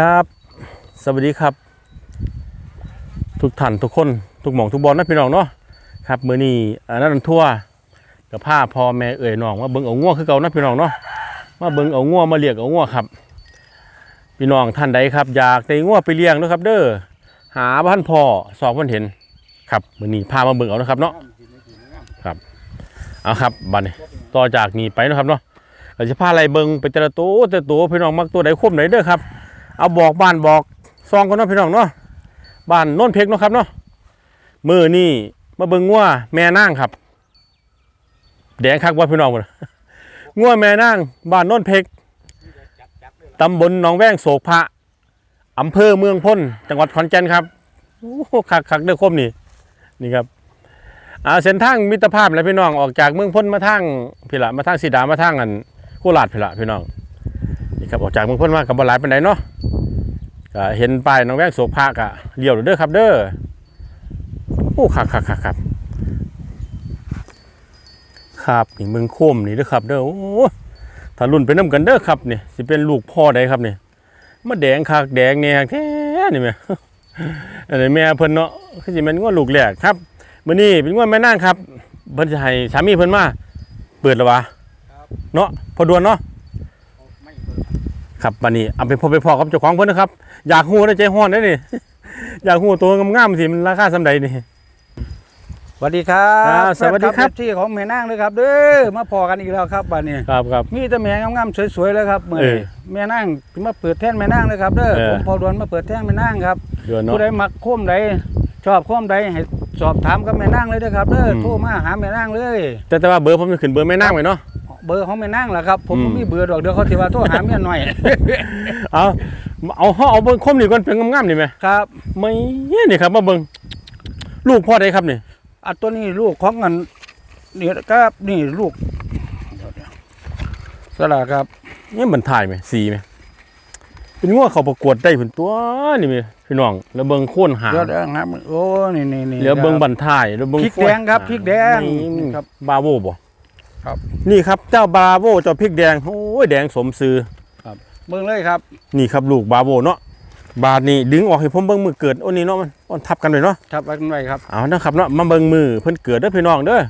ครับ สวัสดีครับ ทุกท่านทุกคน ทุกหมองทุกบอลนะพี่น้องเนาะครับมื้อนี้อันนั้นทั่วกับผ้าพ่อแม่เอ่ยน้องมาเบิ่งเอางัวคือเก่านะพี่น้องเนาะมาเบิ่งเอางัวมาเลี้ยงเอางัวครับ พี่น้องท่านใดครับ อยากได้งัวไปเลี้ยงนะครับ เด้อหาบ้านพ่อสอบมันเห็น ครับมื้อนี้พามาเบิ่งเอานะครับเนาะครับเอาครับบัดนี้ต่อจากนี้ไปนะครับเนาะเราจะพาอะไรเบิ่งไปแต่ละตัวแต่ละตัวพี่น้องมักตัวใดคุ้มไหนเด้อครับ เอาบอกบ้านบอกซองกันเนาะพี่น้องเนาะบ้านโน่นเพกเนาะครับเนาะมือนี่มาเบิ่งงัวแม่นางครับ แดงคักว่าพี่น้องหมดงัวแม่นางบ้านโน่นเพกตำบลหนองแวงโศกพระอำเภอเมืองพ้น จังหวัดขอนแก่นครับโอ้โหคักคักเด้อคมนี่นี่ครับอ่าเส้นทางมิตรภาพแล้วพี่น้องออกจากเมืองพ้นมาทางพี่ละมาทางสีดามาทางอันโคราชพี่ละพี่น้อง นี่ครับออกจากเมืองพ้นมากับบ่หลายปานใดเนาะก็เห็นป้ายน้องแวงโศกพากะเลี้ยวเด้อครับ เด้อโอ้ครับครับครับครับครับนี่เมืองโคมนี่เด้อครับ เด้อโอ้ถ้ารุ่นไปน้ำกันเด้อครับนี่สิเป็นลูกพ่อใดครับนี่มาแดงคักแดงเนี่ยแท้นี่แม่อันนี้แม่เพิ่นเนาะคือสิแม่นงวดลูกแรกครับมื้อนี้เป็นงวดแม่นางครับเพิ่นสิให้สามีเพิ่นมาเปิดแล้ววะเนาะพอดวนเนาะ ครับวันนี้เอาไปพบไปพอกับเจ้าของเพิ่นนะครับ อยากหูได้ใจห้อนได้นี่ อยากหูตัวงามๆสิมันราคาสำใดนี่ สวัสดีครัครับบสวัสดีครับที่ของแม่นางเลยครับ เด้อมาพอกันอีกแล้วครับบัดนี้ครับครับมีแต่แม่งามๆสวยๆเลยครับมื้อเอนี้อแม่นางมาเปิดแท่นแม่นางเลยครับเด้อเออผมพอดวนมาเปิดแท่นแม่นางครับเดือนเนาะผู้ใดมักโคมใดชอบโคมใดให้สอบถามกับแม่นางเลยเด้อครับเด้ออืมโทรมาหาแม่นางเลย แต่แต่ว่าเบอร์ผมจะขึ้นเบอร์แม่นางไว้เนาะ เบอร์ของแม่นางล่ะครับผมอืมบ่มีเบอร์ดอกเดี๋ยวเขาสิว่าโทรหาเมียหน่อย เอาเอาเฮาเอาเบิ่งคมนี่ก่อนเป็นงามๆนี่แหมครับไม่นี่ครับมาเบิ่งลูกพ่อใดครับนี่อันตัวนี้ลูกของอันนี่ครับนี่ลูกเดี๋ยวๆสละครับนี่มันถ่ายไหมสีไหมเป็นงัวเขาประกวดได้เพิ่นตัวนี่แม่พี่น้อง แล้วเบิ่งโค่นหางเดี๋ยวๆครับโอ้นี่นี่นี่เหลือเบิ่งบันท้ายแล้วเบิ่งพริกแดงครับพริกแดงนี่ครับบาโวบ่ ครับนี่ครับเจ้าบาโวเจ้าพริกแดงโอ้ยแดงสมซื้อเบิ่งเลยครับ นี่ครับลูกบาโวเนาะบาดนี่ดึงออกให้ผมเบิ่งมือเกิดโอ้นี่เนาะมันมันทับกันเลยเนาะครับไว้กันไว้ครับเอานะครับเนาะมาเบิ่งมือเพิ่นเกิดเด้อพี่น้องเด้อ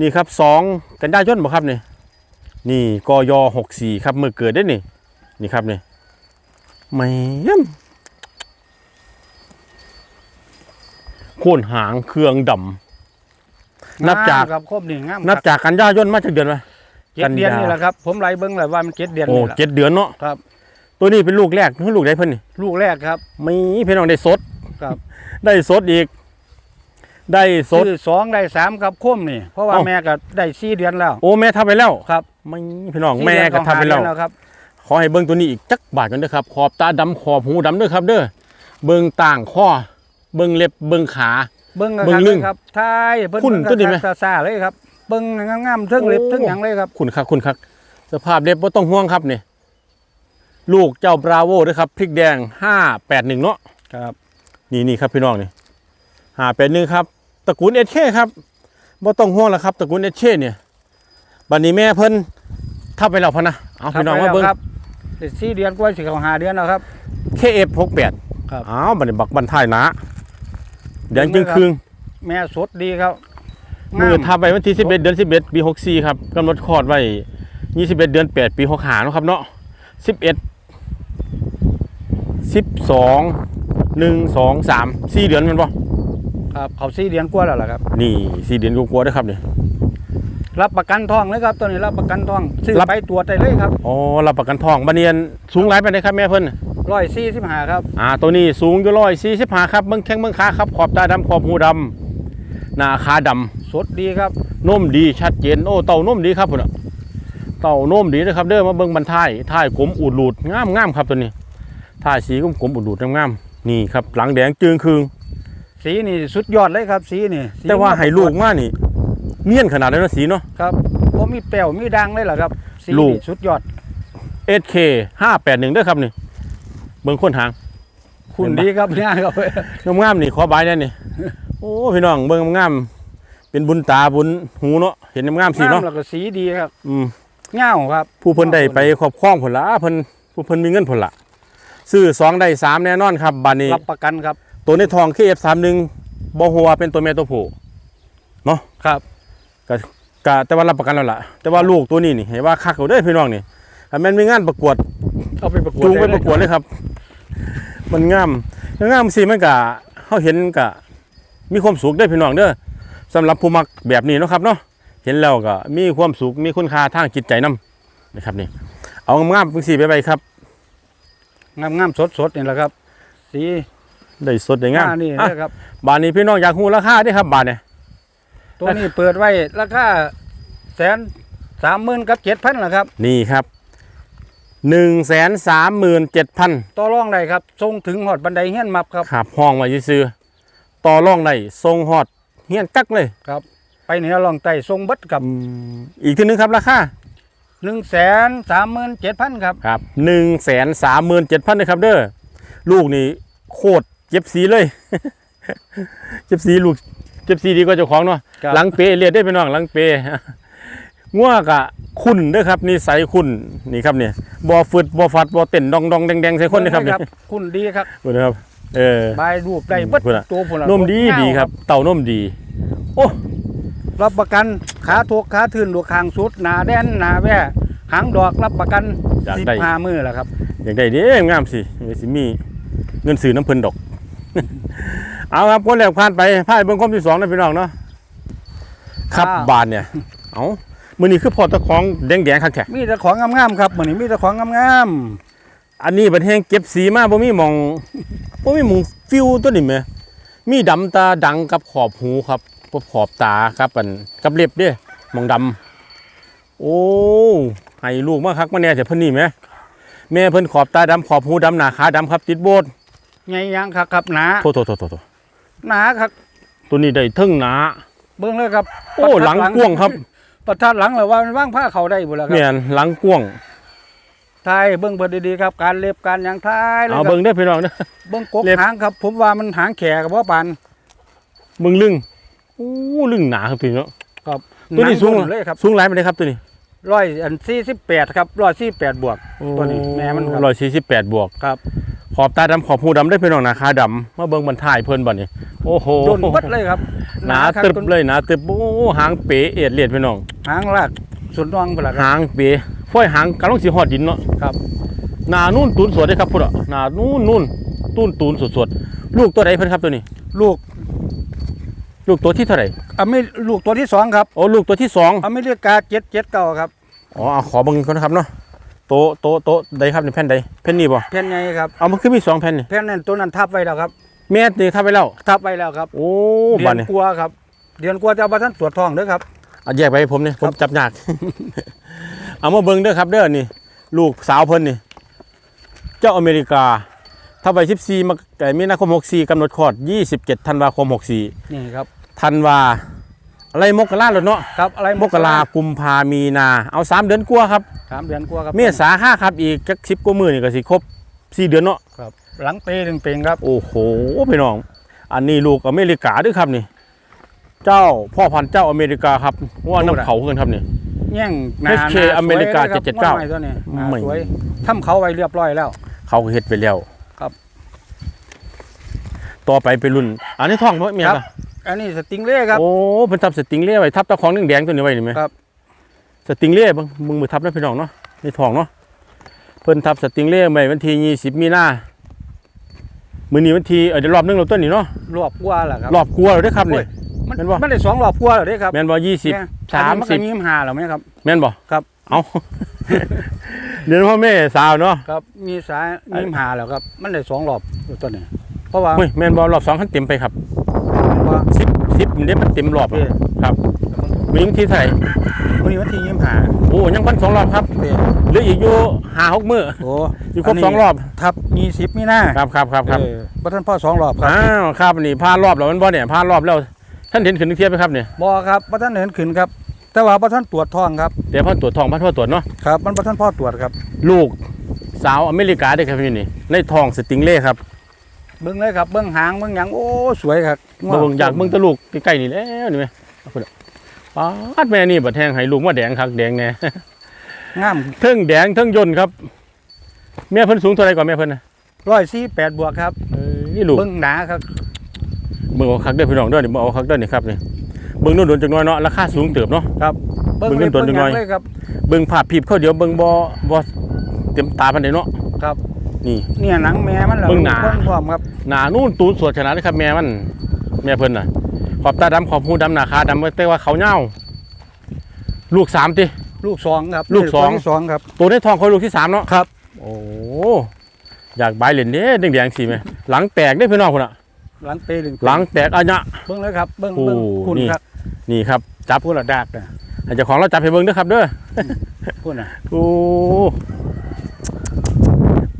นี่ครับสองกันยายนบ่ครับนี่นี่กย64ครับมือเกิดเด้อนี่นี่ครับนี่แม่มโคนหางเครื่องดำ นับจากงามครับครบนี่งามนับจากกันยายนมาจากเดือนวะเจ็ดเดือนนี่แหละครับ ผมไล่เบิ่งเลยว่ามันเจ็ดเดือนโอ้นี่แหละเจ็ดเดือนเนาะครับ ตัวนี้เป็นลูกแรกเพิ่นลูกได้เพิ่นนี่ลูกแรกครับมีพี่น้องได้สดครับ ได้สดอีก ได้สดซื้อสองได้สามครับคมนี่ เพราะว่าเอ้าแม่ก็ได้สี่เดือนแล้ว โอ้แม่ทำไปแล้วครับไม่พี่น้องสี่แม่เดือนก็ทำไปแล้วของหาเดือนครับขอให้เบิ้งตัวนี้อีกจักบาทกันเด้อครับ ขอบตาดำขอบหูดำเด้อครับ เด้อเบิ้งต่างข้อเบิ้งเล็บเบิ้งขา เบิ่งเบิ่งครับลึงครับท้ายเบิ่งคุณตัวนี้ไหมซาซาๆเลยครับเบิ่งงามๆเทิงเล็บโอ้เทิงหยังเลยครับคุณคักคุณคักสภาพเล็บบ่ต้องห่วงครับนี่ลูกเจ้าบราโวด้วยครับพริกแดงห้าแปดหนึ่งเนาะครับนี่นี่ครับพี่น้องนี่ห้าแปดหนึ่งครับตระกูลเอชเคครับบ่ต้องห่วงแล้วครับตระกูลเอชเคเนี่ยบัดนี้แม่เพิ่นทับไปแล้วพะนะเอาพี่น้องมาเบิ้งครับได้สี่เดือนกว่าสิเข้าหาเดือนแล้วครับ KF 68ครับอ้าวบัดนี้บักบันท้ายหนา แดงจึงครึ่งแม่สดดีครับมืองามทับไว้วันที่ 11 เดือน 11 ปี 64 ครับกำหนดคลอดไว้ 21 เดือน 8 ปี 65เนาะครับเนาะ11 12 1 2 3 4 เดือนแมันบ่ครับเขาสี่เดือนกว่าแล้วล่ะครับ นี่4เดือนกว่าๆเด้อครับนี่รับประกันทองเลยครับตัวนี้รับประกันทองซื้อรับไปตรวจได้เลยครับอ๋อรับประกันทองบัดเนียนสูงหลายปานใดครับแม่เพิ่น ร้อยสี่สิบห้าครับ อ่าตัวนี้สูงอยู่145ครับเบิ่งแข้งเบิ่งขาครับขอบตาดำขอบหูดำหน้าขาดำสดดีครับนมดีชัดเจนโอ้เต่านมดีครับพุ่นน่ะเต่านมดีนะครับเด้อมาเบิ่งบันท้ายท้ายกลมอูดหลูดงามงามครับตัวนี้ท้ายสีกลมกลมอูดหลูดงามงามนี่ครับหลังแดงจึงคืง สีนี่สุดยอดเลยครับ สีนี่สีแต่ว่าให้ลูกมานี่เนียนขนาดเลยนะสีเนาะ ครับผมมีแป้วมีดังเลยเหรอครับ สีลูกนี่สุดยอด SK 581เด้อครับนี่ เบิ่งคนหาง คุณเห็นปะดีครับเนี่ยครับงามงามๆนี่ขอบายแน่นี่โอ้พี่น้องเบิ่งงามๆเป็นบุญตาบุญหูเนาะเห็นงามๆสิเนาะงแล้วก็สีดีครับ อืมเง่าครับ ผู้เพิ่นได้ไปครอบครองผลละเพิ่นผู้เพิ่นมีเงินผลละซื้อสองได้สามแน่นอนครับบานนี้รับประกันครับ ตัวในทอง KF31 บ่ฮู้ว่าเป็นตัวแม่ตัวผู้ครับก็ก็แต่ว่ารับประกันแล้วล่ะ แต่ว่าลูกตัวนี้นี่เห็นว่าคักเอาเด้อพี่น้องนี่ถ้าแม่นมีงานประกวดเอาไปประกวดจูงไปด้ประกวดเลยครับ มันงามงามสิมันก็เฮาเห็นก็มีความสุขได้อพี่น้องเด้อสำหรับผู้มักแบบนี้เนาะครับเนาะเห็นแล้วก็มีความสุขมีคุณค่าทางจิตใจนํนะครับนี่ เอางามๆจังซี่ไปไปครับ งามงามสดสดๆนี่แหละครับสีได้สดได้งามหน้นี่อะนะครับบานนี้พี่น้องอยากฮู้ราคาเด้อครับบานเนี่ยตัวนี้เปิดไว้ราคาแสนสามหมื่นกับเจ็ดพันละครับ นี่ครับ หนึ่งแสนสามหมื่นเจ็ดพันต่อรองได้ครับทรงถึงหอดบันไดเฮี้ยนมับครับขับห้องไว้ซื้อๆต่อร่องได้ทรงฮอดเฮียนกักเลยครับ ไปเหนือลองไต่ทรงเบัดกับอีกทีหนึงครับราคาหนึ่งแสนสามหมื่นเจ็ดพันครับครับหนึ่งแสนสามหมื่นเจ็ดพันนะครับเด้อลูกนี่โคตรเจ็บสีเลยเจ็บสีลูกเจ็บสีดีกว่าเจ้าของเนาะครับหลังเปเรียดได้ไปน้องหลังเป ง่วกะคุณเด้อครับนี่ใสคุณนี่ครับเนี่ยบ่ฟึดบ่ฟัดบ่เต้นดองดองแดงแดงใส่คนนะครับนี่คุณดีครับดูนะครับ เออบายรูปได้เบัดพูดอะตัวผลนมดีดีครับ เต่านมดี โอ้รับประกันขาทุกขาทื่นลูกคางสุดหนาแดนหนาแว่หางดอกรับประกันอยากสิบได้ห้ามือแหละครับอยากได้เด้งามสิมีสิมีเงินซื้อน้ำเพิ่นดอก เอาครับคนแรกผ่านไปพายเบิ่งคมที่สองนะพี่น้องเนาะครับอ้าวบานเนี่ยเอา มื้อนี้คือพอตะของแดงๆคักแท้มีแต่ของงามๆครับเหมือนนี้มีแต่ของงามอันนี้บัดแฮงเก็บสีมาบ่มีหมองบ่มีหมองฟิวตัวนี้แหมมีดำตาดังกับขอบหูครับกับขอบตาครับอันกับเล็บเด้หมองดำโอ้ให้ลูกมาคักมาแน่แต่เพิ่นนี่แหมแม่เพิ่นขอบตาดำขอบหูดำหน้าขาดำครับ ติดโบสถ์ๆไงยังครับครับหนาโทษโทษโทษโทษโทษหนาครับ ตัวนี้ได้เทึ่งหนา เบิ้งเลยครับ โอ้หลังกว้างครับ ประทัดหลังเลยว่ามันว่างผ้าเขาได้บุแล้วคเนี่รัยบหลังกว้างทายเบิ้งเบิดดีๆครับ การเล็บการหยังทายเลยคเอารับเบิ่งเด้อพี่น้องเด้อ เบิ้งกกเล็บ หางครับ ผมว่ามันหางแขกับว่าปานเบิ่งลึงโอ้ลึงหนาครับพี่เนาะครับตัวนี้สูงหเลยครับสูงหลายไปเลยครับตัวนี้ร้อยอันสี่สิบแปดครับร้อยสี่แปดบวก ตัวนี้แม่มันครับร้อยสี่สิบแปดบวก ครับขอบตาดำขอบหูดำได้พี่น้องหนาขาดำมาเบิ่งบรรทายเพิ่นบ่นี่โอ้โหโดนเบัดเลยครับหนาครับตึบต้นเลยหนาตึบโอ้หางเป๋เอียดเลียดพี่น้อง หางลากสุดนองไปละครับ หางเป๋ฝ้อยหางกำลังสิฮอดดินเนาะครับ หนานู่นตูนสวดเด้อครับพุ่นอะหนานู่นนู่นตูนตูนสดๆลูกตัวใดเพิ่นครับตัวนี้ ลูกลูกตัวที่เท่าไหร่อเมลูกตัวที่สองครับโอ้ลูกตัวที่สองอเมริกาเจ็ดเจ็ดเก้าครับอ๋อเอาขอเบิ่งก่อนนะครับเนาะโตะโตะโตะใดครับนี่แผ่นใดแผ่นนี้บ่แผ่นไงครับเอามันคือมีสองแผ่นนี่แผ่นนั้นตัวนั้นทับไว้แล้วครับแม่นี่ทับไปแล้วทับไว้แล้วครับโอ้เดืบัอดนนี่กลัวครับเดือนกลัวจะเอามาท่านตรวจท้องเด้อครับ เอาแยกไปให้ผมนี่ผมครับจับยากเอามาเบิ่งเด้อครับเด้อนี่ ลูกสาวเพิ่นนี่ เจ้าอเมริกา ถ้าไป14มกรามีนาคม64กำหนดคลอด 27ธันวาคม 64 นี่ครับธันวา อะไรมกราแล้วเนาะครับอะไรมกรากุมภามีนา เอาสามเดือนกว่าครับสามเดือนกลัวครับเมษาห้าครับอีกจัก10กว่ามื้อนี่ก็สิครบสี่เดือนเนาะครับ หลังเปหนึ่งเป่งครับ โอ้โหพี่น้อง อันนี้ลูกอเมริกาด้วยครับนี่ เจ้าพ่อพันธุ์เจ้าอเมริกาครับว่าน้ำเขากันครับนี่แย่งหนา HK หน้าสวยอเมริกาลยคบ779งอกใหม่ตัวนี้หน้าไม่ สวยทำเขาไว้เรียบร้อยแล้ว เขาก็เฮ็ดไปแล้วครับ ต่อไปเป็นรุ่น อันนี้ท้องเพราะเมียครับป่ะอันนี้สติงเล่ครับ โอ้เพิ่นทับสติงเล่ไว้ทับตะของแดงๆตัวนี้ไว้นี่ไหมครับ สติงเล่เบิ่งมึงมือทับนะพี่น้องเนาะในท้องเนาะเพิ่นทับสติงเล่ไว้วันที่20มีนามื้อนี้วันที่เออเดี๋ยวรอบหนึงเราต้นนี่เนาะรอบกลัวแหละครับรอบกลัวแล้วเด้อครับโอ้นี่ย มันแม่นบ่ มันได้สองรอบกลัวแล้วเด้ครับแม่นบ่20เนี่ยสามอันนี้มันสิก็บยิ้มหาแล้วไหมครับ แม่นบ่ครับ เอา เดี๋ยวพ่อแม่สาวเนาะ ครับมีสายยิ้มหาแล้วครับ มันได้สองรอบอยู่ตัวนี้เพราะว่าเฮ้ยแม่นบ่รอบสองคันเต็มไปครับว่าสิบสิบเดี๋ยวมันเต็มรอบเด้อะครับมีวันที่เท่าไหร่วันนี้วันที่ยิ้มหาโอ้ยังพันสองรอบครับเด้เหลืออีกอยู่ห้าหกมื้อโอ้อยู่ครบสองรอบทับยี่สิบมีหน้าครับครับครับครับเออบ่ท่านพ่อสองรอบครับอ้าวครับนี่พารอบแล้วมันบ่เนี่ยพารอบแล้ว ท่านเห็นขึ้นเทียบไหมครับเนี่ยบ่ครับบ่ท่านเห็นขึ้นครับ แต่ว่าบ่ท่านตรวจท้องครับเดี๋ยวพ่อตรวจทองพ่อตรวจเนาะครับ มันบ่ท่านพ่อตรวจครับ ลูกสาวอเมริกาได้อครับพี่นี่ในทองสติงเล่ครับเบิ่งเลยครับเบิ่งหางเบิ่งหยังโอ้สวยครับเบิ่งอยากเบิ่งแตะลูกใกล้ๆนี่แหล้วนี่ไหมเอาพุ่นอะปาดแม่นี่บัดแทงให้ลูกมาแดงคักแดงแน่งามเทิงแดงเทิงยนต์ครับแม่เพิ่นสูงเท่าไหร่ก่อนแม่เพิ่นน่ะร้อยสี่แปดบวกครับเอ้ยลูกเบิ้งหนาครับ เบิ่งเอาคักเด้อพี่น้องเด้อนี่เบิ่งเอาคักเด้อนี่ครับนี่เบิ่งโนู่นโดนจักหน่อยเนาะราคาสูงเติบเนาะครับเบิ้งเบิ่งเล็บต้นเบิ้งจังหหน่ยัอยงเลยครับเบิ่งภาพพีบเขาเดี๋ยวเบิ่งบ่บ่เต็มตาปานใดเนาะครับ นี่เนี่ยหนังแม่มันเหรอเบิ่งหนาเบิ่พร้อมครับหน้านู่นตูนสวดขนาดนี้ครับแม่มันแม่เพิ่นน่ะขอบตาดำขอบหูดำหน้าขาดำแต่ว่าเขาเหย้าลูกสามติลูกสองครับ ลูกสองตัวที่สองครับ ตัวในท้องคอยลูกที่สามเนาะครับ โอ้อยากบายเหรียญเด้แดงๆสิแม่หลังแตกได้อพี่น้องพุ่นน่ะ หลังเปลึงหลังแตกอะญะเบิ้งเลยครับ เบิ้งโอ้เบิ้งคุณนี่ ครับนี่ครับจับผู้ระดักนะให้เจ้าของเราจับให้เบิ่งเด้อครับเด้อพูดนะโอ้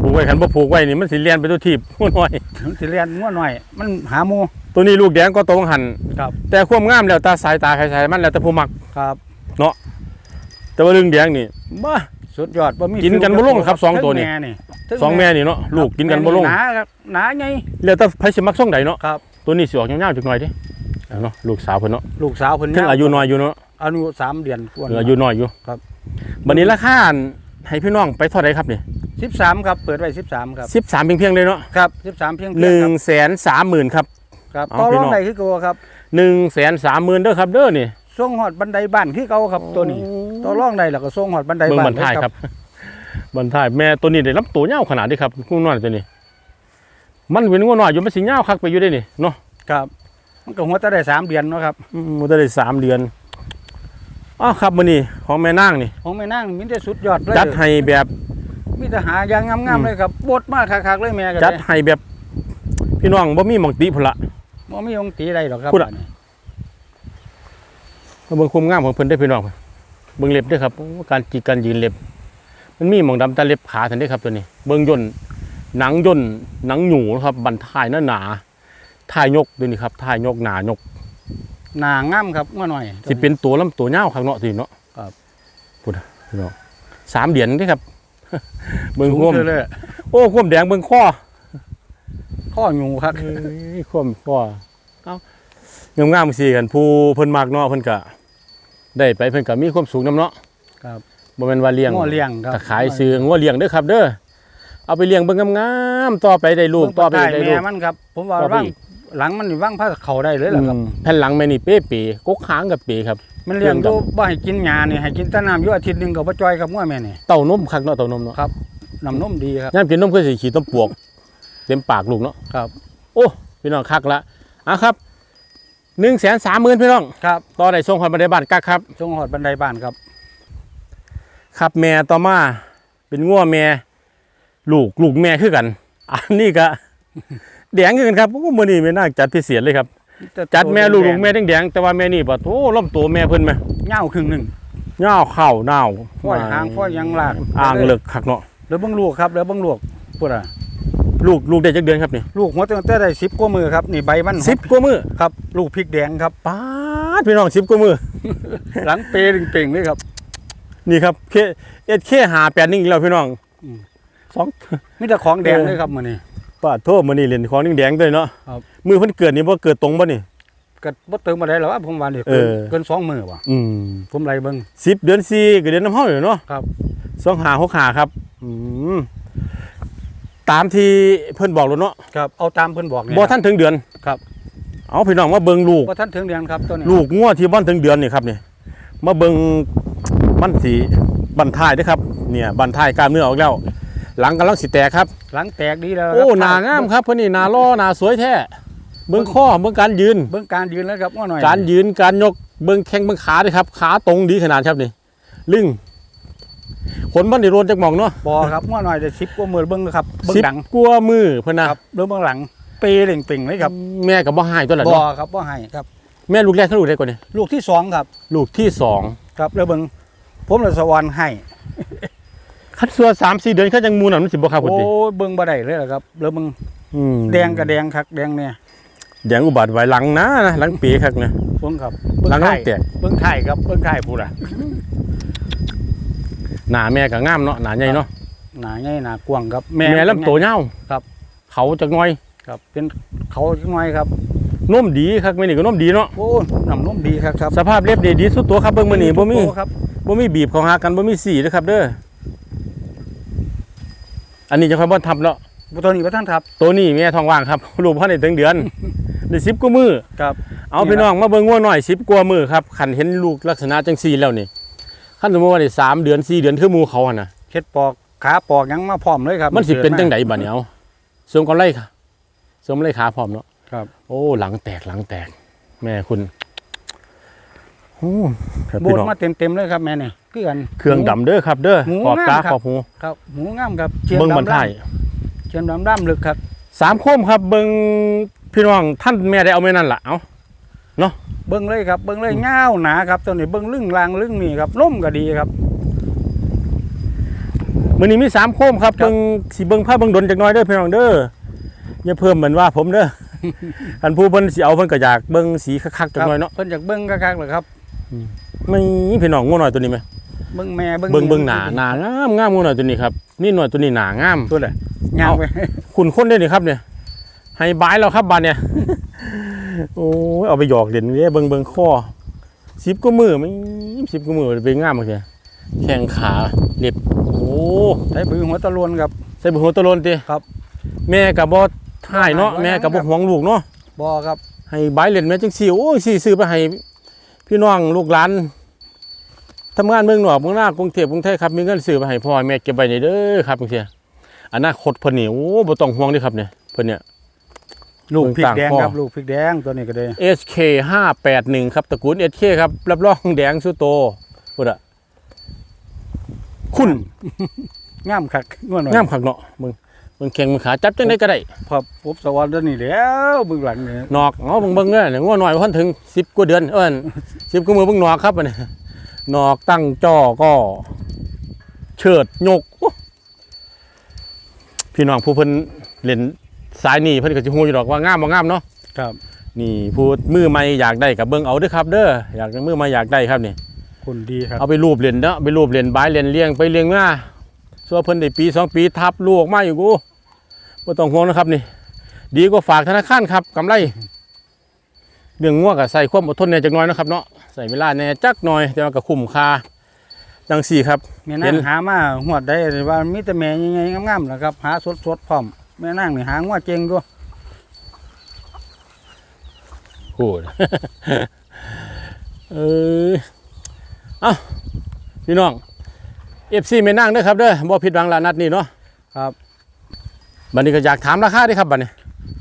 ผูกไว้ขันบ่ผูกไว้นี่มันสิเลียนไปตัวทีบหัวหน่อย ถึงสิเรียนงัวหน่อย มันหาหมูตัวนี้ลูกแดงก็โตวหัน ครับแต่ความงามแล้วตาสายตาใครใช้มันแล้วแต่ผู้มัก ครับ แต่ว่าเรื่องแดงนี่บ้า สุดยอดบ่มีกินกันบ่ลงครับสองตัวนี่ทั้แม่นี่ทั้สองแม่นี่เนาะลูกกินกันบ่ลงหนาครับหนาไง แล้วแต่ไผสิมักส่งใดเนาะครับ ตัวนี้สิออกยาวๆจักหน่อยเดิเนาะลูกสาวเพิ่นเนาะลูกสาวเพิ่นถึงอายุน้อยอยู่เนาะอายุสามเดือนกว่าเอออายุน้อยอยู่ครับ บัดนี้ราคาอันให้พี่น้องไปเท่าไหร่ครับนี่สิบสามครับ เปิดไว้สิบสามครับ 13เพียงๆเลยเนาะครับสิบสามเพียง1เพียงครับแสนสามหมื่นครับ ครับเอาต่อพี่รองน้องได้คือเก่าครับ1แสนสามหมื่นเด้อครับเด้อนี่ส่งหอดบันไดบ้านคือเก่าครับตัวนี้ ต่อรองได้แล้วก็ส่งหอดบันไดเบิ่งบ้านบันท้ายเลยครับ บันท้ายแม่ตัวนี้ได้รับตัวยาวขนาดนี้ครับงูน้อยตัวนี้ มันเป็นงูน้อยอยู่มันสิยาวคักไปอยู่ได้นี่เนาะครับ มันก็หัวแตะได้สามเดือนเนาะครับอืมมันจะได้สามเดือนอ้าวครับมื้อนี้ของแม่นางนี่ของแม่นางมีแต่สุดยอดเลยจัดให้แบบ มีแต่หาอย่างงามๆเลยครับบดมากคักๆเลยแม่ก็จัดให้แบบ พี่น้องบ่มีหม่องติพุ่นละ บ่มีองค์ตีใดหรอกครับพูดอะมาเบิ่งความงามของเพิ่นได้อพี่น้อง เบิ่งเล็บเด้อครับโอ้การจิกการยืนเล็บ มันมีหม่องดำตาเล็บขาทันเด้อครับตัวนี้ เบิ่งย่นหนังย่นหนังหนูนะครับบันท้ายหน้าหนาท้ายยกด้วยนี่ครับท้ายยกหนายกหนางามครับงัวหน่อยสิเป็นตัวลำตัวยาวข้างเนาะสิเนาะครับพูดอะพี่น้องสามเหรียญเด้อครับเบิ่งสูควมงเลยโอ้ควมแดงเบิ่งข้อข้ออยู่ครับเอ้ยควมข้อเอ้างามๆสิกันผู้เพิ่นมักเนาะเพิ่นก็ ได้ไปเพิ่นก็มีความสุขนํเนาะครับ บ่แม่นว่าเลี้ยงงัวเลี้ยงครับถ้าขายซื้องัวเลี้ยงเด้อครับเด้อเอาไปเลี้ยงเบิ่งงามๆต่อไปได้ลูกต่อไปได้ได้ลูแม่กมันครับ ผมว่าต่อไปว่างอีก หลังมันนี่ว่างผ้าเขาได้เลยแหละครับ อืมแผ่นหลังแม่นี่เป๊ะๆกกหางกับเป๊ะครับ มันเลี้ยงเครื่ดูองดำบ่ให้กินหญ้านี่ให้กินแต่น้ำอยู่อาทิตย์หนึงก็บ่จ่อยครับงัวแม่นี่เต้านมคักเนาะเต้านมเนาะน้ำนมดีครับยามกินนมคือสิขี้ต้มปวก เต็มปากลูกเนาะครับ โอ้พี่น้องคักละอะครับ 130,000พี่น้องครับต่อได้ส่งคนมาได้บ้านกักครับจงหอดบันไดบ้านครับครับแม่ต่อมาเป็นงัวแม่ลูกลูกแม่คือกัน อันนี้ก็แดงคือกันครับโอ้มื้อนี้แม่น่าจัดพิเศษเลยครับ จัดแม่ลูกลูกแม่แดงๆแต่ว่าแม่นี่บ่โอ้ล้มตัวแม่เพิ่นแม่เหง้าครึ่งหนึงย่าวข้าวหนาวฝ้อยหางฝ้อยยังลากอ่างเลิกคักเนาะเหลือเบิ่งลูกครับเหลือเบิ่งลูกพูดอะ ลูกลูกได้จักเดือนครับนี่ลูกหัวตั้งแต่ได้10กว่ามือครับนี่ใบมัน10กว่ามื้อครับ ลูกพริกแดงครับป๊าดพี่น้อง10กว่ามื้อหลังเปรึงเป่งเลยครับ นี่ครับเคเอ็ดเคหาแปดนิ่งอีกแล้วพี่น้องอืม สอง มีแต่ของแดงเออเลยครับมื้อนี้ปาดโทษมื้อนี้เล่นของแดงๆด้วยเนาะครับ มือเพิ่นเกิดนี่บ่เกิดตรงบ่นี่ ก็บ่เติมบ่ได้หรอกว่าผมว่านี่เอเกินอเกินสองมื้อว่ะอืมผมไล่เบิ่ง10เดือน4ก็เดือนน้ำเฮาอยู่เนาะครับ สองหาหกหาครับ อืม ตามที่เพิ่นบอกแล้วเนาะครับเอาตามเพิ่นบอกนี่บ่ทันถึงเดือนครับ เอาพี่น้องมาเบิ่งลูกบ่ทันถึงเดือนครับตัวนี้ลูกงัวที่บ่ทันถึงเดือนนี่ครับนี่มาเบิ่งมันสิบันท้ายเด้อครับ เนี่ยบันท้ายกล้ามเนื้อออกแล้ว หลังกำลังสิแตกครับ หลังแตกดีแล้วโอ้ครับหนางามครับเพิ่นนี่หนาล่อหนาสวยแท้เบิ่งข้อเบิ่งการยืน เบิ่งการยืนแล้วครับว่าหน่อย การยืนการยกเบิ่งแข้งเบิ่งขาด้วยครับ ขาตรงดีขนาดครับนี่ ลึง ขนบ่ได้โรนจักหม่องเนาะบ่ครับว่าหน่อยได้10กว่ามื้อเบิ่งครับเบิ่งสิบดังกว่ามือเพิ่นนะครับเบิ่งเบิ่งหลังเปเล่งเป่งเลยครับแม่ก็บ่ให้ตัวละบ่เนาะครับบ่ให้ครับ แม่ลูกแรกเขาลูกได้กว่านี้ลูกที่สองครับ ลูกที่สองครับแล้วเบิ่งผมเลยสวรรค์ให้คัดสัวสามสี่เดือนเขายังมูน่ะมันสิบ่ครับพุ่นโอ้ติยเบิ่งบ่ได้เลยล่ะครับแล้วเบิ่งอืมแดงกับแดงคักแดงเนี่ยแดงอุบัติไว้หลังนะนะหลังปีคักนะเบิ่งครับหลังน้องไข่แตกเบิ่งไข่ครับเบิ่งไข่พูดอะ หน้าแม่ก็งามเนาะหน้าใหญ่เนาะหนาใหญ่หนากว้างครับแม่ลำโตยาวครับ เขาจักหน่อยครับ เป็นเขาจังไงครับนมดีคักแม่นี่ก็นมดีเนาะโอ้น้ำนมดีครับครับ สภาพเรียบดีดีสุดตัวครับเบิ่งมื้อนี้บ่มีโอ้ครับบ่มีบีบของหากันบ่มีสีเด้อครับเด้ออันนี้จะค่อยบ่ทำเนาะตัวนี้ประท่านครับ ตัวนี้แม่ท้องว่างครับลูกพ่อในถึงเดือนได้สิบกว่ามือครับ เอานี่พี่นะน้องมาเบิ่งงัวหน่อยสิบกว่ามือครับขันเห็นลูกลักษณะจังซี่แล้วนี่ ขันสมมติว่าได้สามเดือนสี่เดือนคือหมูเขาอะนะเฮ็ดปอกขาปอกหยังมาพร้อมเลยครับมันสิเป็นจังไดไดบัดเนี้ยเอาสวมกำไรค่ะสวมกำไรขาพร้อมเนาะครับโอ้หลังแตกหลังแตก แม่คุณโอ้ครับโบพี่ดน้องมาเต็มๆเลยครับแม่นี่คือกัน เครื่องดำเด้อครับ เด้อหมูขอบตางามครับ ขอบหูครับหมูงามครับเชียงเบิ่งบันดำท้ายเชียงดำด้ามลึกครับสามโคมครับเบิ่งพี่น้องท่านแม่ได้เอาแม่นั่นล่ะเอา เบิ้งเลยครับเบิ้งเลยเงาวหนาครับตัวนี้เบิ้งลึ่งลางลึ่งนี่ครับนุ่มก็ดีครับมื้อนี้มีสามโคมครับครับเบิ่งสิเบิ่งภาพเบิ่งดนจักหน่อยเด้อพี่น้องเด้ออย่าเพิ่มเหมือนว่าผมเด้อคันผู้เพิ่นสิเอาเพิ่นก็อยากเบิ่งสีคักๆจักหน่อยเนาะเพิ่นอยากเบิ้งคักๆเลยครับไม่พี่น้องงูหน่อยตัวนี้ไหมเบิ้งแม่เบิ้งเบิ่งเบิ่งหนาหนางามงามงูหน่อยตัวนี้ครับนี่หน่อยตัวนี้หนางามตัวเลยยาวไปคุณคนได้นี่ครับเนี่ยให้บายแล้วครับบานเนี่ย โอ้ยเอาไปหยอกเด่นเนี่ยเบิ่งเบิ่งข้อสิบก็มือไม่สิบก็มือไปงามมากเลยแข้งขาเล็บโอ้ใช้ปืนหัวตะลวนครับใส่บุหัวตะโลนติครับ แม่กับบ่ท่ายเนาะบ่ท่ายแม่กับครับ่บห่วงลูกเนาะบอครับ ให้บายเล่นแม่จังซี่โอ้ยสิซื้อไปให้พี่น้องลูกหลานทำงานเมืองนอกเมืองหน้ากรุงเทพกรุงไทยครับมีเงินซื้อไปให้พ่อให้แม่เก็บไว้นี่เด้อครับจังซี่อนาคตเพิ่นนี่โอ้บ่ต้องห่วงเด้อครับเนี่ยเพิ่นเนี่ย ลูกพริกต่างแดงพ่อ ครับลูกพริกแดงตัวนี้ก็ได้ SK 581ครับตระกูล SK ครับรับรองแดงสุดโตพุ่นอะคุณงามคักง่วนหน่อยงามคักเนาะมึงมึงแข่งมึงขาจับจังได้ก็ได้ พอปุ๊บสวรรค์ตัวนี้แล้วเบื้องหลังนี่นอกเนาะมึงเบิ่งเด้อเนี่ยงัวหน่อยพันถึง10กว่าเดือนเอิ้น10กว่ามือเบิ่งนอกครับอันนี้นอกตั้งจ้อก็เชิดยกโอ้พี่น้องผู้เพิ่นเล่น สายนี่เพิ่นก็สิฮู้อยู่ดอกว่างามบ่งามเนาะครับนี่ผู้มือใหม่อยากได้ก็เบิ่งเอาเด้อครับ เด้ออยากมือใหม่อยากได้ครับนี่คนดีครับเอาไปรูปเล่นเนาะไปรูปเล่นบายเล่นเลี้ยงไปเลี้ยงมาส่วนเพิ่นได้ปีสองปีทับลูกออกมาอยู่กูบ่ต้องห่วงนะครับนี่ ดีกว่าฝากธนาคารครับกำไรเรื่องง่วงก็ใส่ความอดทนแหน่จักหน่อยนะครับเนาะใส่เวลาแหน่จักหน่อยแต่ว่าก็คุ้มค่าจังสี่ครับแม่เห็นั่นงหามาหวดได้ว่ามีแต่แม่ยังไงงามๆนะครับ หาสดๆพร้อม แม่นั่งนี่หางว่าเจงด้วยโอ้ยเออเอ้าพี่น้อง FC แม่นางเด้อครับเด้อบ่ผิดหวังละนัดนี้เนาะครับบัดนี้ก็อยากถามราคาเด้ครับบัดนี้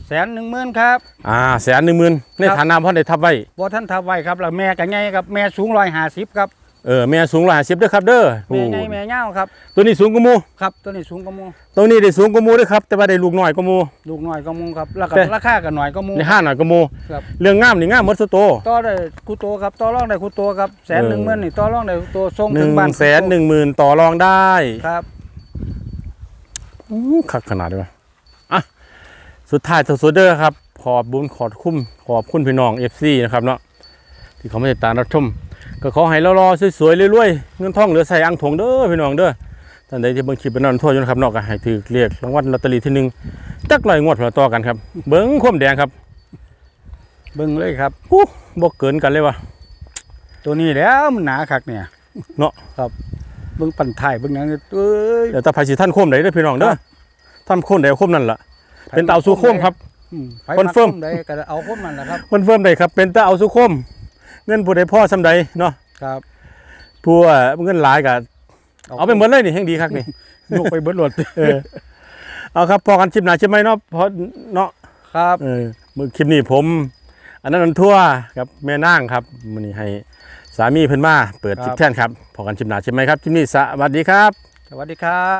แสนหนึ่งหมื่นครับอ่าแสนหนึ่งหมื่นในครับฐานะพ่อได้ทับไว้บ่ท่านทับไว้ครับแล้วแม่ก็ไงครับแม่สูงร้อยห้าสิบครับ เออแม่สูงร้อยห้าสิบเด้อครับ เด้อแม่ไงโอ้แม่เง่าครับ ตัวนี้สูงกว่าหมูครับตัวนี้สูงกว่าหมูตัวนี้ได้สูงกว่าหมูเด้วยครับ แต่ว่าได้ลูกน้อยกว่าหมูลูกน้อยกว่าหมูครับแล้วก็แต่ราคาก็น้อยกว่าหมูได้ห้าหน่อยกว่าหมูครับเรื่องงามนี่งามหมดสุดโตต่อได้คูโตครับต่อรองได้คูโตครับแสนหนึ่งหมื่นนี่ต่อรองได้คูโตส่งหถึนึ่งงบ้านแสนหนึ่งหมื่นต่อรองได้ครับอู้คักขนาดเลยวะอะสุดท้ายสุดๆเด้อครับขอบบุญขอบคุ้มขอบคุณพี่น้องเอฟซีนะครับเนาะที่เขาไม่ติดตามรับชม ก็ขอให้เรารอๆสวยๆรวยๆเงินทองเหลือใส่อ่างถงเด้อพี่น้องเด้อท่านใดที่เบิ่งคลิปเป็นนอนทั่วอยู่นะครับเนอกก็ให้ถือเรียกรางวัลลอตเตอรี่ที่หนึ่งจักลอยงวดมาต่อกันครับ เบิ้งความแดงครับ เบิ่งเลยครับอู้บ่เกินกันเลยวะตัวนี้แล้วมันหนาคักเนี่ยเนาะครับเบิ่งปั่นถ่ายเบิ่งหยังเอ้ยเดี๋ยวตาไผสิท่านโคมใดเด้อพี่น้องเด้อครับท่านโคมใดเอาโคมนั่นล่ะเป็นตาเอาสู่โคมครับอืมไปคอนเฟิร์มได้ก็เอาคนมันนะครับคอนเฟิร์มได้ครับเป็นตาเอาสู่โคม เงินผู้ใดพ่อซำใดเนาะครับผู้ว่าเงินหลายก็เอาไปหมดเลยนี่แห่งดีคักนี่ยกไปเบิดรถเออเอาครับพอกันคลิปหน้าใช่ไหมเนาะเพราะเนาะครับเออมือคลิปนี้ผม อันนั้นอันทั่วกับแม่นางครับมันนี้ให้สามีเพิ่นมาเปิดคลิปแท่นครับพอกันคลิปหน้าใช่ไหมครับคลิปนี้สวัสดีครับ สวัสดีครับ